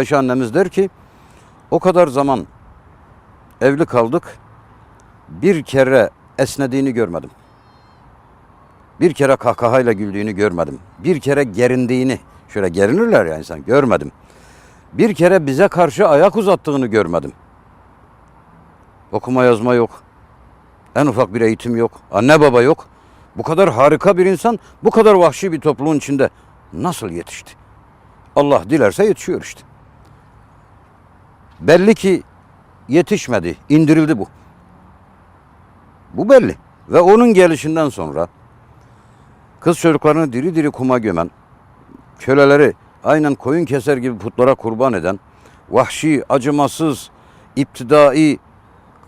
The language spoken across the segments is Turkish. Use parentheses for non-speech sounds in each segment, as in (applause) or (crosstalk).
Ayşe annemiz der ki o kadar zaman evli kaldık bir kere esnediğini görmedim. Bir kere kahkahayla güldüğünü görmedim. Bir kere gerindiğini, şöyle gerinirler ya insan, görmedim. Bir kere bize karşı ayak uzattığını görmedim. Okuma yazma yok. En ufak bir eğitim yok. Anne baba yok. Bu kadar harika bir insan, bu kadar vahşi bir topluluğun içinde nasıl yetişti? Allah dilerse yetişiyor işte. Belli ki yetişmedi, indirildi bu. Bu belli. Ve onun gelişinden sonra kız çocuklarını diri diri kuma gömen, köleleri aynen koyun keser gibi putlara kurban eden, vahşi, acımasız, iptidai,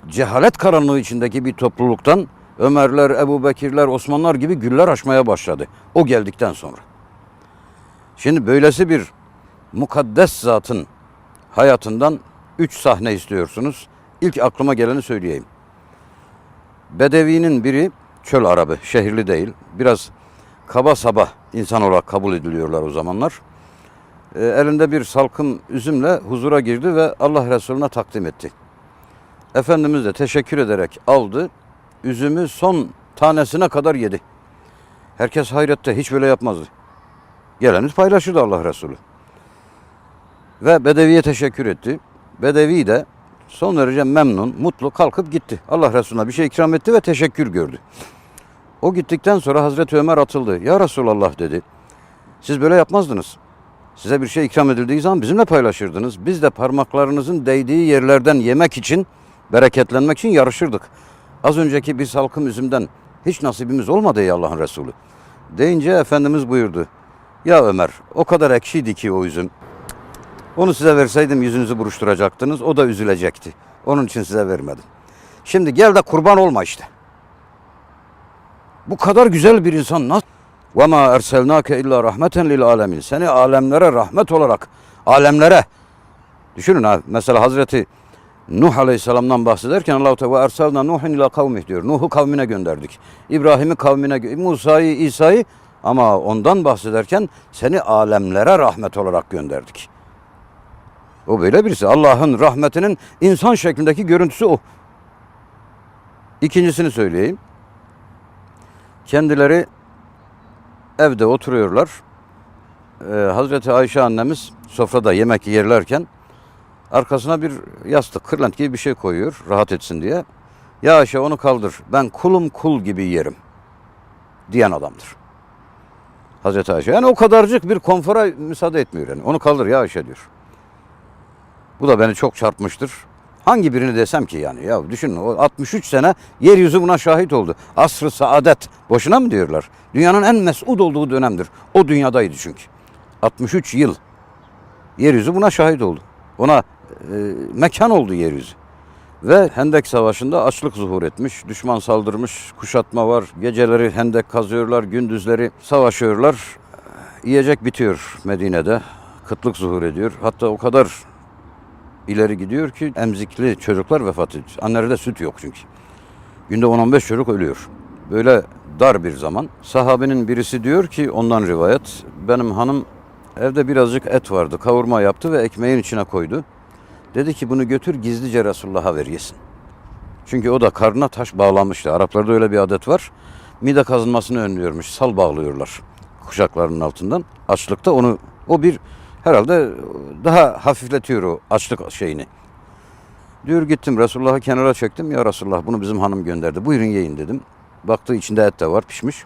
cehalet karanlığı içindeki bir topluluktan Ömerler, Ebu Bekirler, Osmanlar gibi güller açmaya başladı. O geldikten sonra. Şimdi böylesi bir mukaddes zatın hayatından üç sahne istiyorsunuz. İlk aklıma geleni söyleyeyim. Bedevinin biri çöl arabı, şehirli değil. Biraz kaba saba insan olarak kabul ediliyorlar o zamanlar. Ee, elinde bir salkım üzümle huzura girdi ve Allah Resulüne takdim etti. Efendimiz de teşekkür ederek aldı. Üzümü son tanesine kadar yedi. Herkes hayrette hiç böyle yapmazdı. Geleniz paylaşırdı Allah Resulü. Ve Bedevi'ye teşekkür etti. Bedevi de son derece memnun, mutlu kalkıp gitti. Allah Resulüne bir şey ikram etti ve teşekkür gördü. O gittikten sonra Hazreti Ömer atıldı. Ya Resulallah dedi. Siz böyle yapmazdınız. Size bir şey ikram edildiği zaman bizimle paylaşırdınız. Biz de parmaklarınızın değdiği yerlerden yemek için, bereketlenmek için yarışırdık. Az önceki bir salkım üzümden hiç nasibimiz olmadı ey Allah'ın Resulü. Deyince Efendimiz buyurdu. Ya Ömer o kadar ekşiydi ki o üzüm. Onu size verseydim yüzünüzü buruşturacaktınız. O da üzülecekti. Onun için size vermedim. Şimdi gel de kurban olma işte. Bu kadar güzel bir insan nasıl? وَمَا اَرْسَلْنَاكَ اِلَّا رَحْمَةً لِلْعَالَمِينَ Seni alemlere rahmet olarak, alemlere. Düşünün ha, mesela Hazreti Nuh Aleyhisselam'dan bahsederken Allah-u Teala ersalna Nuhin ila kavmih diyor. Nuh'u kavmine gönderdik. İbrahim'i kavmine, gö- Musa'yı, İsa'yı ama ondan bahsederken seni alemlere rahmet olarak gönderdik. O böyle birisi. Allah'ın rahmetinin insan şeklindeki görüntüsü o. İkincisini söyleyeyim. Kendileri evde oturuyorlar. Ee, Hazreti Ayşe annemiz sofrada yemek yerlerken arkasına bir yastık, kırlent gibi bir şey koyuyor rahat etsin diye. Ya Ayşe onu kaldır ben kulum kul gibi yerim diyen adamdır. Hazreti Ayşe yani o kadarcık bir konfora müsaade etmiyor yani. Onu kaldır ya Ayşe diyor. Bu da beni çok çarpmıştır. Hangi birini desem ki yani ya düşünün o 63 sene yeryüzü buna şahit oldu. Asr-ı saadet boşuna mı diyorlar? Dünyanın en mesut olduğu dönemdir. O dünyadaydı çünkü. 63 yıl yeryüzü buna şahit oldu. Ona e, mekan oldu yeryüzü. Ve Hendek Savaşı'nda açlık zuhur etmiş. Düşman saldırmış, kuşatma var. Geceleri hendek kazıyorlar, gündüzleri savaşıyorlar. Yiyecek bitiyor Medine'de. Kıtlık zuhur ediyor. Hatta o kadar ileri gidiyor ki emzikli çocuklar vefat ediyor. Annelerde süt yok çünkü. Günde 10-15 çocuk ölüyor. Böyle dar bir zaman. Sahabenin birisi diyor ki ondan rivayet. Benim hanım evde birazcık et vardı. Kavurma yaptı ve ekmeğin içine koydu. Dedi ki bunu götür gizlice Resulullah'a ver yesin. Çünkü o da karnına taş bağlamıştı. Araplarda öyle bir adet var. Mide kazınmasını önlüyormuş. Sal bağlıyorlar kuşaklarının altından. Açlıkta onu o bir herhalde daha hafifletiyor o açlık şeyini. Diyor gittim Resulullah'ı kenara çektim. Ya Resulullah bunu bizim hanım gönderdi. Buyurun yiyin dedim. Baktı içinde et de var pişmiş.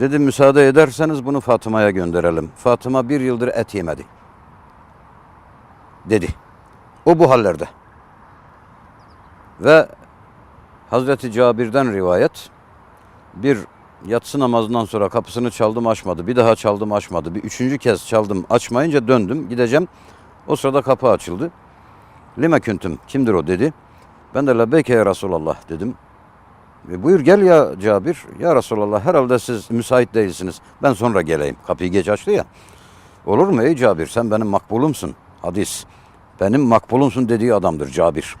Dedim müsaade ederseniz bunu Fatıma'ya gönderelim. Fatıma bir yıldır et yemedi. Dedi. O bu hallerde. Ve Hazreti Cabir'den rivayet bir yatsı namazından sonra kapısını çaldım açmadı. Bir daha çaldım açmadı. Bir üçüncü kez çaldım açmayınca döndüm gideceğim. O sırada kapı açıldı. Lime küntüm kimdir o dedi. Ben de lebbeyke ya Resulallah dedim. E, buyur gel ya Cabir. Ya Resulallah herhalde siz müsait değilsiniz. Ben sonra geleyim. Kapıyı geç açtı ya. Olur mu ey Cabir sen benim makbulumsun. Hadis. Benim makbulumsun dediği adamdır Cabir.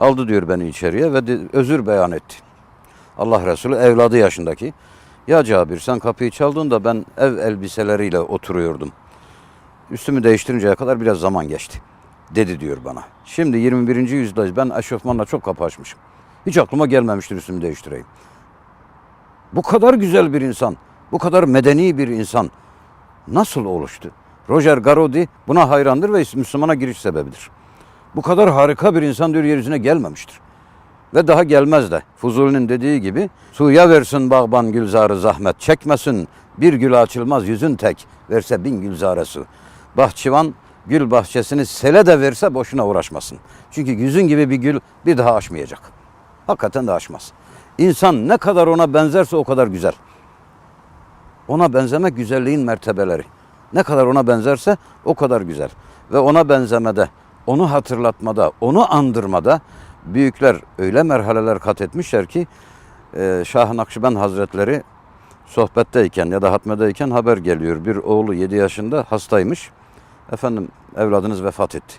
Aldı diyor beni içeriye ve özür beyan etti. Allah Resulü evladı yaşındaki. Ya Cabir sen kapıyı çaldığında ben ev elbiseleriyle oturuyordum. Üstümü değiştirinceye kadar biraz zaman geçti. Dedi diyor bana. Şimdi 21. yüzyıldayız. Ben eşofmanla çok kapı açmışım. Hiç aklıma gelmemiştir üstümü değiştireyim. Bu kadar güzel bir insan, bu kadar medeni bir insan nasıl oluştu? Roger Garodi buna hayrandır ve Müslümana giriş sebebidir. Bu kadar harika bir insan diyor yeryüzüne gelmemiştir. Ve daha gelmez de. Fuzuli'nin dediği gibi suya versin bağban gülzarı zahmet çekmesin. Bir gül açılmaz yüzün tek verse bin gülzare su. Bahçıvan gül bahçesini sele de verse boşuna uğraşmasın. Çünkü yüzün gibi bir gül bir daha açmayacak. Hakikaten de açmaz. İnsan ne kadar ona benzerse o kadar güzel. Ona benzemek güzelliğin mertebeleri. Ne kadar ona benzerse o kadar güzel. Ve ona benzemede, onu hatırlatmada, onu andırmada büyükler öyle merhaleler kat etmişler ki e, Şah-ı Nakşibend Hazretleri sohbetteyken ya da hatmedeyken haber geliyor. Bir oğlu 7 yaşında hastaymış. Efendim evladınız vefat etti.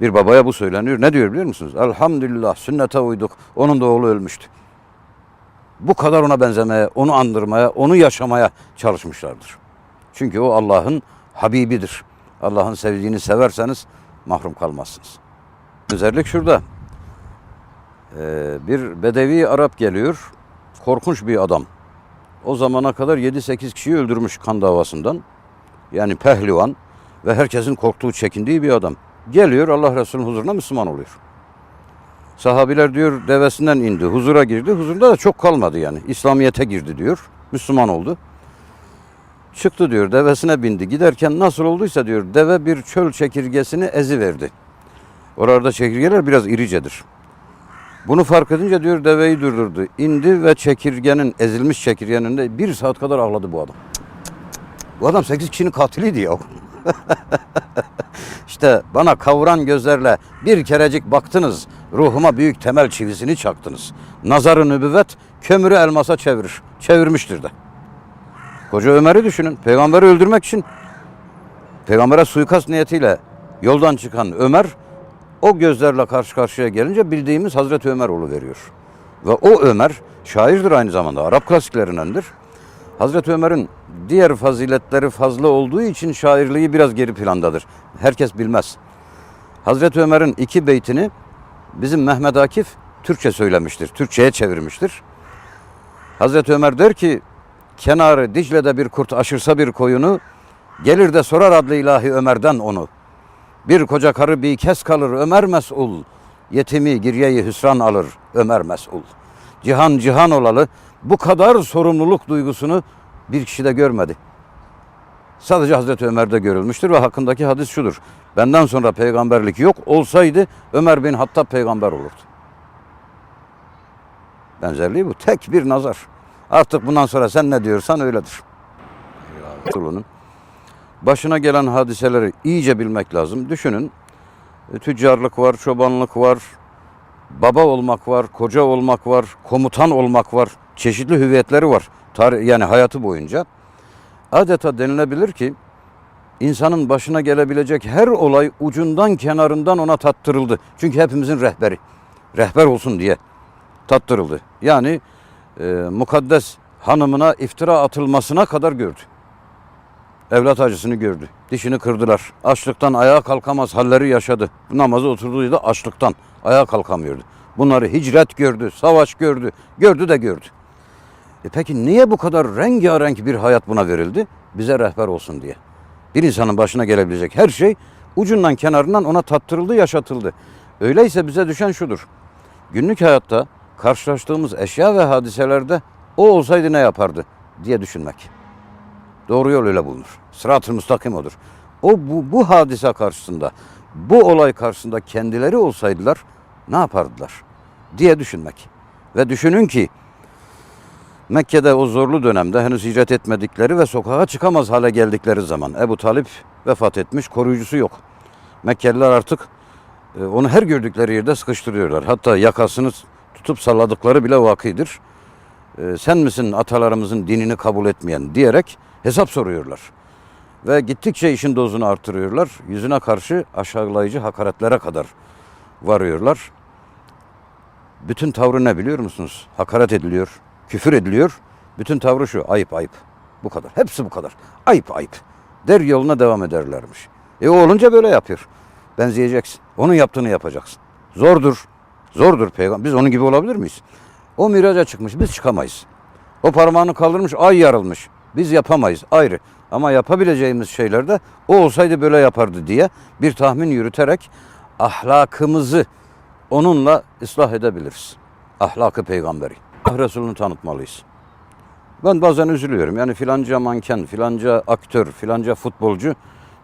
Bir babaya bu söyleniyor. Ne diyor biliyor musunuz? Elhamdülillah sünnete uyduk. Onun da oğlu ölmüştü. Bu kadar ona benzemeye, onu andırmaya, onu yaşamaya çalışmışlardır. Çünkü o Allah'ın Habibidir. Allah'ın sevdiğini severseniz mahrum kalmazsınız. Özellik şurada. Ee, bir Bedevi Arap geliyor. Korkunç bir adam. O zamana kadar 7-8 kişiyi öldürmüş kan davasından. Yani pehlivan ve herkesin korktuğu, çekindiği bir adam. Geliyor Allah Resulü'nün huzuruna Müslüman oluyor. Sahabiler diyor devesinden indi, huzura girdi. Huzurda da çok kalmadı yani. İslamiyet'e girdi diyor. Müslüman oldu. Çıktı diyor devesine bindi. Giderken nasıl olduysa diyor deve bir çöl çekirgesini ezi verdi. Oralarda çekirgeler biraz iricedir. Bunu fark edince diyor deveyi durdurdu. İndi ve çekirgenin ezilmiş çekirgenin önünde bir saat kadar ağladı bu adam. Bu adam 8 kişinin katiliydi ya. (laughs) işte bana kavuran gözlerle bir kerecik baktınız. Ruhuma büyük temel çivisini çaktınız. Nazarı nübüvvet kömürü elmasa çevirir. Çevirmiştir de. Koca Ömer'i düşünün. Peygamberi öldürmek için peygambere suikast niyetiyle yoldan çıkan Ömer o gözlerle karşı karşıya gelince bildiğimiz Hazreti Ömer veriyor. Ve o Ömer şairdir aynı zamanda. Arap klasiklerindendir. Hazreti Ömer'in diğer faziletleri fazla olduğu için şairliği biraz geri plandadır. Herkes bilmez. Hazreti Ömer'in iki beytini bizim Mehmet Akif Türkçe söylemiştir. Türkçe'ye çevirmiştir. Hazreti Ömer der ki kenarı Dicle'de bir kurt aşırsa bir koyunu gelir de sorar adlı ilahi Ömer'den onu. Bir koca karı bir kes kalır Ömer mesul. Yetimi giryeyi hüsran alır Ömer mesul. Cihan cihan olalı bu kadar sorumluluk duygusunu bir kişi de görmedi. Sadece Hazreti Ömer'de görülmüştür ve hakkındaki hadis şudur. Benden sonra peygamberlik yok olsaydı Ömer bin Hattab peygamber olurdu. Benzerliği bu. Tek bir nazar. Artık bundan sonra sen ne diyorsan öyledir. Kulunun başına gelen hadiseleri iyice bilmek lazım. Düşünün. e, Tüccarlık var, çobanlık var, baba olmak var, koca olmak var, komutan olmak var. Çeşitli hüviyetleri var. Tarih, yani hayatı boyunca. Adeta denilebilir ki insanın başına gelebilecek her olay ucundan kenarından ona tattırıldı. Çünkü hepimizin rehberi. Rehber olsun diye tattırıldı. Yani e, mukaddes hanımına iftira atılmasına kadar gördü. Evlat acısını gördü. Dişini kırdılar. Açlıktan ayağa kalkamaz halleri yaşadı. Namazı oturduğu da açlıktan ayağa kalkamıyordu. Bunları hicret gördü, savaş gördü, gördü de gördü. E peki niye bu kadar rengarenk bir hayat buna verildi? Bize rehber olsun diye. Bir insanın başına gelebilecek her şey ucundan kenarından ona tattırıldı, yaşatıldı. Öyleyse bize düşen şudur. Günlük hayatta karşılaştığımız eşya ve hadiselerde o olsaydı ne yapardı diye düşünmek. Doğru yol öyle bulunur. Sırat-ı müstakim odur. O bu, bu hadise karşısında, bu olay karşısında kendileri olsaydılar ne yapardılar diye düşünmek. Ve düşünün ki Mekke'de o zorlu dönemde henüz hicret etmedikleri ve sokağa çıkamaz hale geldikleri zaman Ebu Talip vefat etmiş, koruyucusu yok. Mekkeliler artık e, onu her gördükleri yerde sıkıştırıyorlar. Hatta yakasını tutup salladıkları bile vakidir. E, Sen misin atalarımızın dinini kabul etmeyen diyerek hesap soruyorlar. Ve gittikçe işin dozunu artırıyorlar. Yüzüne karşı aşağılayıcı hakaretlere kadar varıyorlar. Bütün tavrı ne biliyor musunuz? Hakaret ediliyor, küfür ediliyor. Bütün tavrı şu, ayıp ayıp. Bu kadar. Hepsi bu kadar. Ayıp ayıp. Der yoluna devam ederlermiş. E o olunca böyle yapıyor. Benzeyeceksin. Onun yaptığını yapacaksın. Zordur. Zordur peygamber. Biz onun gibi olabilir miyiz? O miraca çıkmış. Biz çıkamayız. O parmağını kaldırmış. Ay yarılmış. Biz yapamayız. Ayrı. Ama yapabileceğimiz şeylerde o olsaydı böyle yapardı diye bir tahmin yürüterek ahlakımızı onunla ıslah edebiliriz. Ahlakı peygamberi. Allah Resulü'nü tanıtmalıyız. Ben bazen üzülüyorum. Yani filanca manken, filanca aktör, filanca futbolcu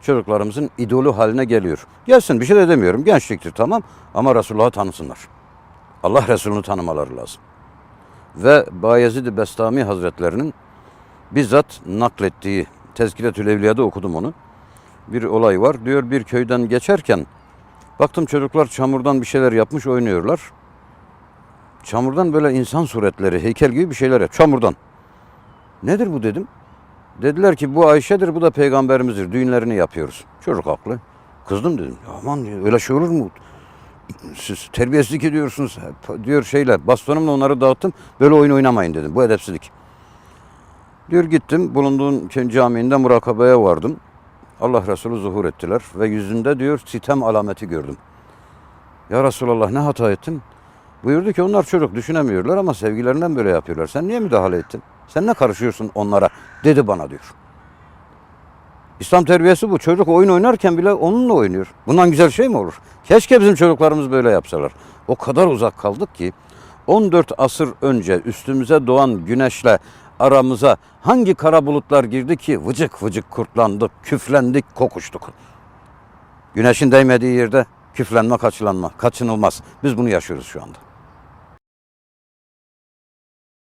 çocuklarımızın idolü haline geliyor. Gelsin bir şey de demiyorum. Gençliktir tamam ama Resulullah'ı tanısınlar. Allah Resulü'nü tanımaları lazım. Ve Bayezid-i Bestami Hazretlerinin bizzat naklettiği Tezkiretül Evliya'da okudum onu. Bir olay var. Diyor bir köyden geçerken baktım çocuklar çamurdan bir şeyler yapmış oynuyorlar. Çamurdan böyle insan suretleri, heykel gibi bir şeyler yap. Çamurdan. Nedir bu dedim. Dediler ki bu Ayşe'dir, bu da peygamberimizdir. Düğünlerini yapıyoruz. Çocuk haklı. Kızdım dedim. Aman öyle şey olur mu? Siz terbiyesizlik ediyorsunuz diyor şeyle. Bastonumla onları dağıttım. Böyle oyun oynamayın dedim. Bu edepsizlik. Diyor gittim. Bulunduğum camiinde murakabeye vardım. Allah Resulü zuhur ettiler. Ve yüzünde diyor sitem alameti gördüm. Ya Resulallah ne hata ettim? Buyurdu ki onlar çocuk düşünemiyorlar ama sevgilerinden böyle yapıyorlar. Sen niye müdahale ettin? Sen ne karışıyorsun onlara? Dedi bana diyor. İslam terbiyesi bu. Çocuk oyun oynarken bile onunla oynuyor. Bundan güzel şey mi olur? Keşke bizim çocuklarımız böyle yapsalar. O kadar uzak kaldık ki 14 asır önce üstümüze doğan güneşle aramıza hangi kara bulutlar girdi ki vıcık vıcık kurtlandık, küflendik, kokuştuk. Güneşin değmediği yerde küflenme, kaçılanma, kaçınılmaz. Biz bunu yaşıyoruz şu anda.